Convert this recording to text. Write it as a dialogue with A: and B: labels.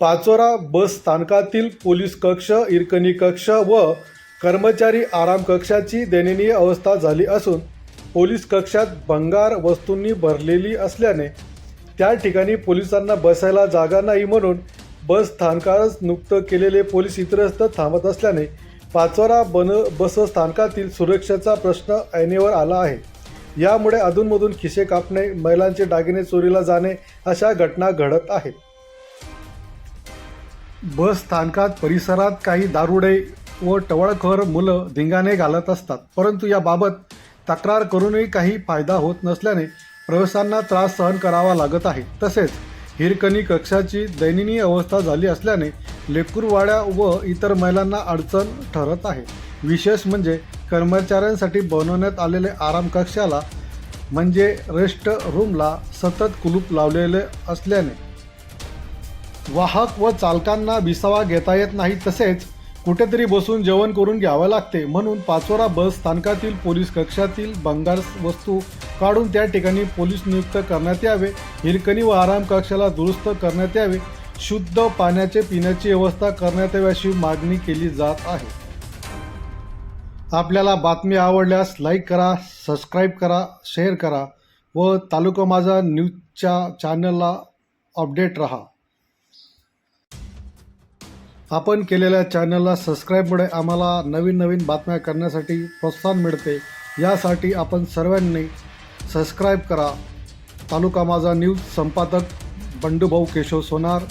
A: पाचोरा बस स्थानकातील पोलीस कक्ष इरकणी कक्ष व कर्मचारी आराम कक्षाची दयनीय अवस्था झाली असून पोलीस कक्षात भंगार वस्तूंनी भरलेली असल्याने त्या ठिकाणी पोलिसांना बसायला जागा नाही म्हणून बस स्थानकाच नुकतं केलेले पोलीस इतरस्त थांबत असल्याने पाचोरा बन बस स्थानकातील सुरक्षेचा प्रश्न ऐनेवर आला आहे. यामुळे अधूनमधून खिसे कापणे महिलांचे दागिने चोरीला जाणे अशा घटना घडत आहेत. बस स्थानकात परिसरात काही दारुडे व टवळखोर मुलं धिंगाणे घालत असतात. परंतु याबाबत तक्रार करूनही काही फायदा होत नसल्याने प्रवाशांना त्रास सहन करावा लागत आहे. तसेच हिरकणी कक्षाची दयनीय अवस्था झाली असल्याने लेकूरवाड्या व इतर महिलांना अडचण ठरत आहे. विशेष म्हणजे कर्मचाऱ्यांसाठी बनवण्यात आलेले आराम कक्षाला म्हणजे रेस्ट रूमला सतत कुलूप लावलेले असल्याने वाहक व चालकांना विसावा घेता येत नाही तसेच कुठेतरी बसून जेवण करून घ्यावं लागते म्हणून पाचोरा बस स्थानकातील पोलीस कक्षातील भंगार वस्तू काढून त्या ठिकाणी पोलीस नियुक्त करण्यात यावे. हिरकणी व आराम कक्षाला दुरुस्त करण्यात यावे. शुद्ध पाण्याचे पिण्याची व्यवस्था करण्यात यावी अशी मागणी केली जात आहे. आपल्याला बातमी आवडल्यास लाईक करा सबस्क्राईब करा शेअर करा व तालुका माझा न्यूजच्या चॅनलला अपडेट रहा. आपण केलेल्या चॅनलला सबस्क्राईबमुळे आम्हाला नवीन नवीन बातम्या करण्यासाठी प्रोत्साहन मिळते. यासाठी आपण सर्वांनी सबस्क्राईब करा. तालुका माझा न्यूज संपादक बंडूभाऊ केशव सोनार.